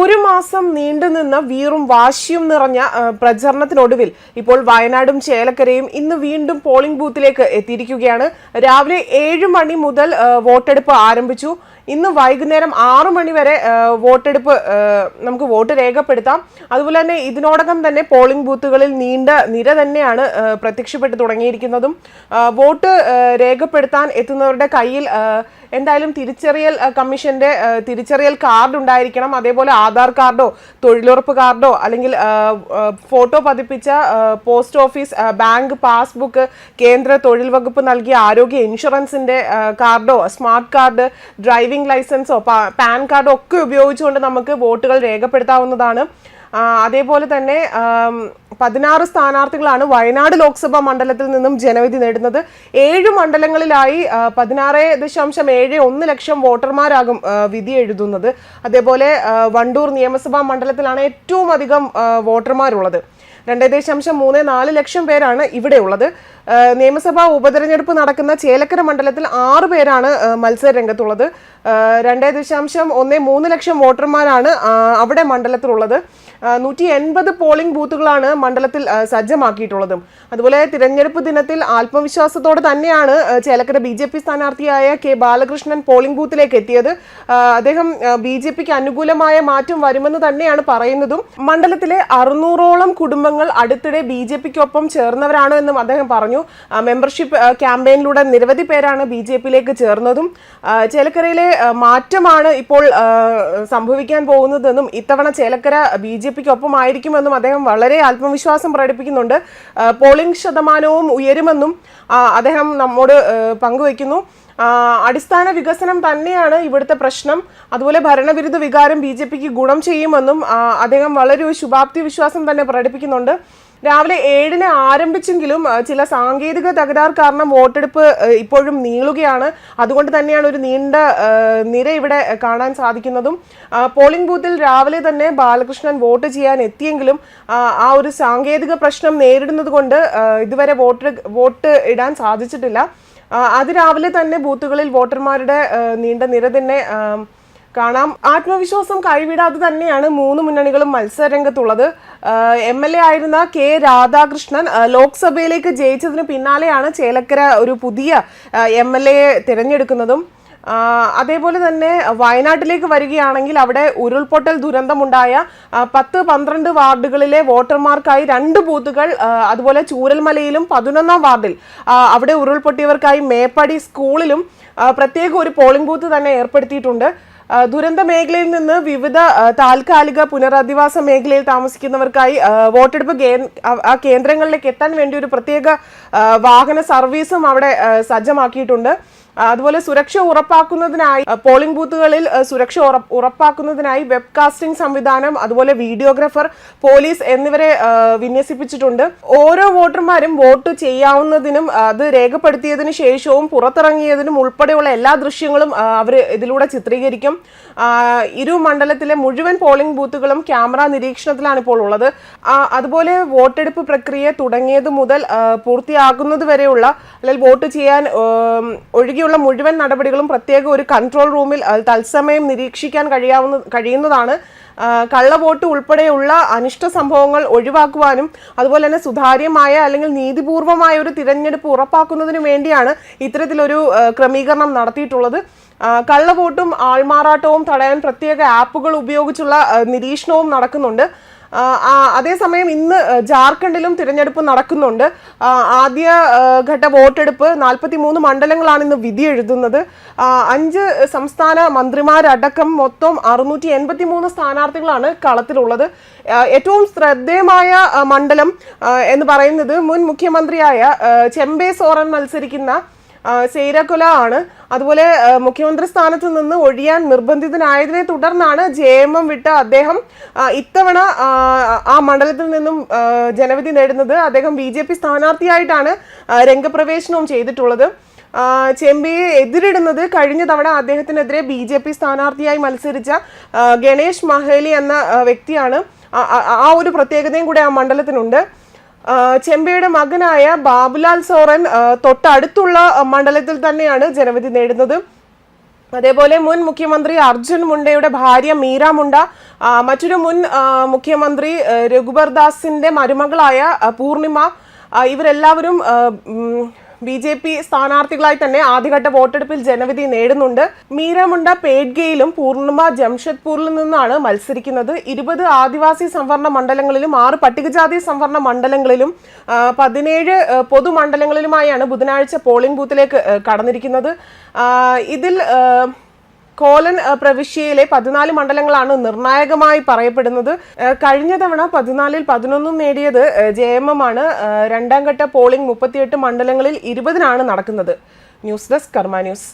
ഒരു മാസം നീണ്ടുനിന്ന വീറും വാശിയും നിറഞ്ഞ പ്രചരണത്തിനൊടുവിൽ ഇപ്പോൾ വയനാടും ചേലക്കരയും ഇന്ന് വീണ്ടും പോളിംഗ് ബൂത്തിലേക്ക് എത്തിയിരിക്കുകയാണ്. രാവിലെ ഏഴ് മണി മുതൽ വോട്ടെടുപ്പ് ആരംഭിച്ചു. ഇന്ന് വൈകുന്നേരം ആറു മണി വരെ വോട്ടെടുപ്പ് നമുക്ക് വോട്ട് രേഖപ്പെടുത്താം. അതുപോലെ തന്നെ ഇതിനോടകം തന്നെ പോളിംഗ് ബൂത്തുകളിൽ നീണ്ട നിര തന്നെയാണ് പ്രത്യക്ഷപ്പെട്ടു തുടങ്ങിയിരിക്കുന്നതും. വോട്ട് രേഖപ്പെടുത്താൻ എത്തുന്നവരുടെ കയ്യിൽ എന്തായാലും തിരിച്ചറിയൽ കമ്മീഷന്റെ തിരിച്ചറിയൽ കാർഡ് ഉണ്ടായിരിക്കണം. അതേപോലെ ആധാർ കാർഡോ തൊഴിലുറപ്പ് കാർഡോ അല്ലെങ്കിൽ ഫോട്ടോ പതിപ്പിച്ച പോസ്റ്റ് ഓഫീസ് ബാങ്ക് പാസ്ബുക്ക് കേന്ദ്ര തൊഴിൽ വകുപ്പ് നൽകിയ ആരോഗ്യ ഇൻഷുറൻസിന്റെ കാർഡോ സ്മാർട്ട് കാർഡ് ഡ്രൈവിംഗ് ലൈസൻസോ പാൻ കാർഡോ ഒക്കെ ഉപയോഗിച്ചുകൊണ്ട് നമുക്ക് വോട്ടുകൾ രേഖപ്പെടുത്താവുന്നതാണ്. അതേപോലെ തന്നെ പതിനാറ് സ്ഥാനാർത്ഥികളാണ് വയനാട് ലോക്സഭാ മണ്ഡലത്തിൽ നിന്നും ജനവിധി നേടുന്നത്. ഏഴ് മണ്ഡലങ്ങളിലായി പതിനാറ് ദശാംശം ഏഴ് ഒന്ന് ലക്ഷം വോട്ടർമാരാകും വിധി എഴുതുന്നത്. അതേപോലെ വണ്ടൂർ നിയമസഭാ മണ്ഡലത്തിലാണ് ഏറ്റവും അധികം വോട്ടർമാരുള്ളത്. രണ്ട് ദശാംശം മൂന്ന് നാല് ലക്ഷം പേരാണ് ഇവിടെ ഉള്ളത് നിയമസഭാ ഉപതെരഞ്ഞെടുപ്പ് നടക്കുന്ന ചേലക്കര മണ്ഡലത്തിൽ ആറ് പേരാണ് മത്സര രംഗത്തുള്ളത് രണ്ട് ദശാംശം ഒന്ന് മൂന്ന് ലക്ഷം വോട്ടർമാരാണ് അവിടെ മണ്ഡലത്തിലുള്ളത്. നൂറ്റി എൺപത് പോളിംഗ് ബൂത്തുകളാണ് മണ്ഡലത്തിൽ സജ്ജമാക്കിയിട്ടുള്ളത്. അതുപോലെ തിരഞ്ഞെടുപ്പ് ദിനത്തിൽ ആത്മവിശ്വാസത്തോടെ തന്നെയാണ് ചേലക്കര ബി ജെ പി സ്ഥാനാർത്ഥിയായ കെ ബാലകൃഷ്ണൻ പോളിംഗ് ബൂത്തിലേക്ക് എത്തിയത്. അദ്ദേഹം ബി ജെ പിക്ക് അനുകൂലമായ മാറ്റം വരുമെന്ന് തന്നെയാണ് പറയുന്നതും. മണ്ഡലത്തിലെ അറുന്നൂറോളം കുടുംബങ്ങൾ അടുത്തിടെ ബി ജെ പിക്കൊപ്പം ചേർന്നവരാണ് എന്നും അദ്ദേഹം പറഞ്ഞു. മെമ്പർഷിപ്പ് ക്യാമ്പയിനിലൂടെ നിരവധി പേരാണ് ബി ജെ പിയിലേക്ക് ചേർന്നതും. ചേലക്കരയിലെ മാറ്റമാണ് ഇപ്പോൾ സംഭവിക്കാൻ പോകുന്നതെന്നും ഇത്തവണ ചേലക്കര ബി ജെ പിക്ക് ഒപ്പമായിരിക്കുമെന്നും അദ്ദേഹം വളരെ ആത്മവിശ്വാസം പ്രകടിപ്പിക്കുന്നുണ്ട്. പോളിംഗ് ശതമാനവും ഉയരുമെന്നും അദ്ദേഹം നമ്മോട് പങ്കുവയ്ക്കുന്നു. അടിസ്ഥാന വികസനം തന്നെയാണ് ഇവിടുത്തെ പ്രശ്നം. അതുപോലെ ഭരണവിരുദ്ധ വികാരം ബി ജെ പിക്ക് ഗുണം ചെയ്യുമെന്നും അദ്ദേഹം വളരെ ശുഭാപ്തി വിശ്വാസം തന്നെ പ്രകടിപ്പിക്കുന്നുണ്ട്. രാവിലെ ഏഴിന് ആരംഭിച്ചെങ്കിലും ചില സാങ്കേതിക തകരാർ കാരണം വോട്ടെടുപ്പ് ഇപ്പോഴും നീളുകയാണ്. അതുകൊണ്ട് തന്നെയാണ് ഒരു നീണ്ട നിര ഇവിടെ കാണാൻ സാധിക്കുന്നതും. പോളിംഗ് ബൂത്തിൽ രാവിലെ തന്നെ ബാലകൃഷ്ണൻ വോട്ട് ചെയ്യാൻ എത്തിയെങ്കിലും ആ, ഒരു സാങ്കേതിക പ്രശ്നം നേരിടുന്നത് കൊണ്ട് ഇതുവരെ വോട്ട് വോട്ട് ഇടാൻ സാധിച്ചിട്ടില്ല. അത് രാവിലെ തന്നെ ബൂത്തുകളിൽ വോട്ടർമാരുടെ നീണ്ട നിര തന്നെ കാണാം. ആത്മവിശ്വാസം കൈവിടാതെ തന്നെയാണ് മൂന്ന് മുന്നണികളും മത്സരരംഗത്തുള്ളത്. എം എൽ എ ആയിരുന്ന കെ രാധാകൃഷ്ണൻ ലോക്സഭയിലേക്ക് ജയിച്ചതിന് പിന്നാലെയാണ് ചേലക്കര ഒരു പുതിയ എം എൽ എ തിരഞ്ഞെടുക്കുന്നതും. അതേപോലെ തന്നെ വയനാട്ടിലേക്ക് വരികയാണെങ്കിൽ അവിടെ ഉരുൾപൊട്ടൽ ദുരന്തമുണ്ടായ പത്ത് പന്ത്രണ്ട് വാർഡുകളിലെ വോട്ടർമാർക്കായി രണ്ട് ബൂത്തുകൾ അതുപോലെ ചൂരൽമലയിലും പതിനൊന്നാം വാർഡിൽ അവിടെ ഉരുൾപൊട്ടിയവർക്കായി മേപ്പടി സ്കൂളിലും പ്രത്യേക ഒരു പോളിംഗ് ബൂത്ത് തന്നെ ഏർപ്പെടുത്തിയിട്ടുണ്ട്. ദുരന്ത മേഖലയിൽ നിന്ന് വിവിധ താൽക്കാലിക പുനരധിവാസ മേഖലയിൽ താമസിക്കുന്നവർക്കായി വോട്ടെടുപ്പ് ആ- കേന്ദ്രങ്ങളിലേക്ക് എത്താൻ വേണ്ടി ഒരു പ്രത്യേക വാഹന സർവീസും അവിടെ സജ്ജമാക്കിയിട്ടുണ്ട്. അതുപോലെ സുരക്ഷ ഉറപ്പാക്കുന്നതിനായി പോളിംഗ് ബൂത്തുകളിൽ സുരക്ഷ ഉറപ്പാക്കുന്നതിനായി വെബ്കാസ്റ്റിംഗ് സംവിധാനം അതുപോലെ വീഡിയോഗ്രാഫർ പോലീസ് എന്നിവരെ വിന്യസിപ്പിച്ചിട്ടുണ്ട്. ഓരോ വോട്ടർമാരും വോട്ട് ചെയ്യാവുന്നതിനും അത് രേഖപ്പെടുത്തിയതിനു ശേഷവും പുറത്തിറങ്ങിയതിനും ഉൾപ്പെടെയുള്ള എല്ലാ ദൃശ്യങ്ങളും അവർ ഇതിലൂടെ ചിത്രീകരിക്കും. ഇരു മണ്ഡലത്തിലെ മുഴുവൻ പോളിംഗ് ബൂത്തുകളും ക്യാമറ നിരീക്ഷണത്തിലാണ് ഇപ്പോൾ ഉള്ളത്. അതുപോലെ വോട്ടെടുപ്പ് പ്രക്രിയ തുടങ്ങിയത് മുതൽ പൂർത്തിയാകുന്നത് വരെയുള്ള അല്ലെങ്കിൽ വോട്ട് ചെയ്യാൻ ഉം, ഒഴികെയുള്ള മുഴുവൻ നടപടികളും പ്രത്യേക ഒരു കൺട്രോൾ റൂമിൽ തത്സമയം നിരീക്ഷിക്കാൻ കഴിയാവുന്ന കഴിയുന്നതാണ്. കള്ളവോട്ട് ഉൾപ്പെടെയുള്ള അനിഷ്ട സംഭവങ്ങൾ ഒഴിവാക്കുവാനും അതുപോലെ തന്നെ സുതാര്യമായ അല്ലെങ്കിൽ നീതിപൂർവമായ ഒരു തിരഞ്ഞെടുപ്പ് ഉറപ്പാക്കുന്നതിനു വേണ്ടിയാണ് ഇത്തരത്തിലൊരു ക്രമീകരണം നടത്തിയിട്ടുള്ളത്. കള്ളവോട്ടും ആൾമാറാട്ടവും തടയാൻ പ്രത്യേക ആപ്പുകൾ ഉപയോഗിച്ചുള്ള നിരീക്ഷണവും നടക്കുന്നുണ്ട്. അതേസമയം ഇന്ന് ജാർഖണ്ഡിലും തിരഞ്ഞെടുപ്പ് നടക്കുന്നുണ്ട്. ആദ്യ ഘട്ട വോട്ടെടുപ്പ് നാൽപ്പത്തി മൂന്ന് മണ്ഡലങ്ങളാണ് ഇന്ന് വിധി എഴുതുന്നത്. അഞ്ച് സംസ്ഥാന മന്ത്രിമാരടക്കം മൊത്തം അറുന്നൂറ്റി എൺപത്തി മൂന്ന് സ്ഥാനാർത്ഥികളാണ് കളത്തിലുള്ളത്. ഏറ്റവും ശ്രദ്ധേയമായ മണ്ഡലം എന്ന് പറയുന്നത് മുൻ മുഖ്യമന്ത്രിയായ ചെമ്പേ സോറൻ മത്സരിക്കുന്ന സേരകുല ആണ്. അതുപോലെ മുഖ്യമന്ത്രി സ്ഥാനത്ത് നിന്ന് ഒഴിയാൻ നിർബന്ധിതനായതിനെ തുടർന്നാണ് ജെ എം എം വിട്ട് അദ്ദേഹം. ഇത്തവണ ആ, മണ്ഡലത്തിൽ നിന്നും ജനവിധി നേടുന്നത് അദ്ദേഹം ബി ജെ പി സ്ഥാനാർത്ഥിയായിട്ടാണ് രംഗപ്രവേശനവും ചെയ്തിട്ടുള്ളത്. ചെമ്പയെ എതിരിടുന്നത് കഴിഞ്ഞ തവണ അദ്ദേഹത്തിനെതിരെ ബി ജെ പി സ്ഥാനാർത്ഥിയായി മത്സരിച്ച ഗണേഷ് മഹേലി എന്ന വ്യക്തിയാണ്. ആ- ഒരു പ്രത്യേകതയും കൂടെ ആ മണ്ഡലത്തിനുണ്ട്. ചെമ്പയുടെ മകനായ ബാബുലാൽ സോറൻ തൊട്ടടുത്തുള്ള മണ്ഡലത്തിൽ തന്നെയാണ് ജനവിധി നേടുന്നത്. അതേപോലെ മുൻ മുഖ്യമന്ത്രി അർജുൻ മുണ്ടയുടെ ഭാര്യ മീര മുണ്ട മറ്റൊരു മുൻ മുഖ്യമന്ത്രി രഘുബർദാസിന്റെ രഘുബർ ദാസിന്റെ മരുമകളായ പൂർണിമ ഇവരെല്ലാവരും ബി ജെ പി സ്ഥാനാർത്ഥികളായി തന്നെ ആദ്യഘട്ട വോട്ടെടുപ്പിൽ ജനവിധി നേടുന്നുണ്ട്. മീരമുണ്ട പേഡ്ഗയിലും പൂർണിമ ജംഷഡ്പൂരിൽ നിന്നാണ് മത്സരിക്കുന്നത്. ഇരുപത് ആദിവാസി സംവരണ മണ്ഡലങ്ങളിലും ആറ് പട്ടികജാതി സംവരണ മണ്ഡലങ്ങളിലും പതിനേഴ് പൊതുമണ്ഡലങ്ങളിലുമായാണ് ബുധനാഴ്ച പോളിംഗ് ബൂത്തിലേക്ക് കടന്നിരിക്കുന്നത്. ഇതിൽ കോലൻ പ്രവിശ്യയിലെ പതിനാല് മണ്ഡലങ്ങളാണ് നിർണായകമായി പറയപ്പെടുന്നത്. കഴിഞ്ഞ തവണ പതിനാലിൽ പതിനൊന്നും നേടിയത് ജെ എം എം ആണ്. രണ്ടാം ഘട്ട പോളിംഗ് മുപ്പത്തിയെട്ട് മണ്ഡലങ്ങളിൽ ഇരുപതിനാണ് നടക്കുന്നത്. News desk Karma news.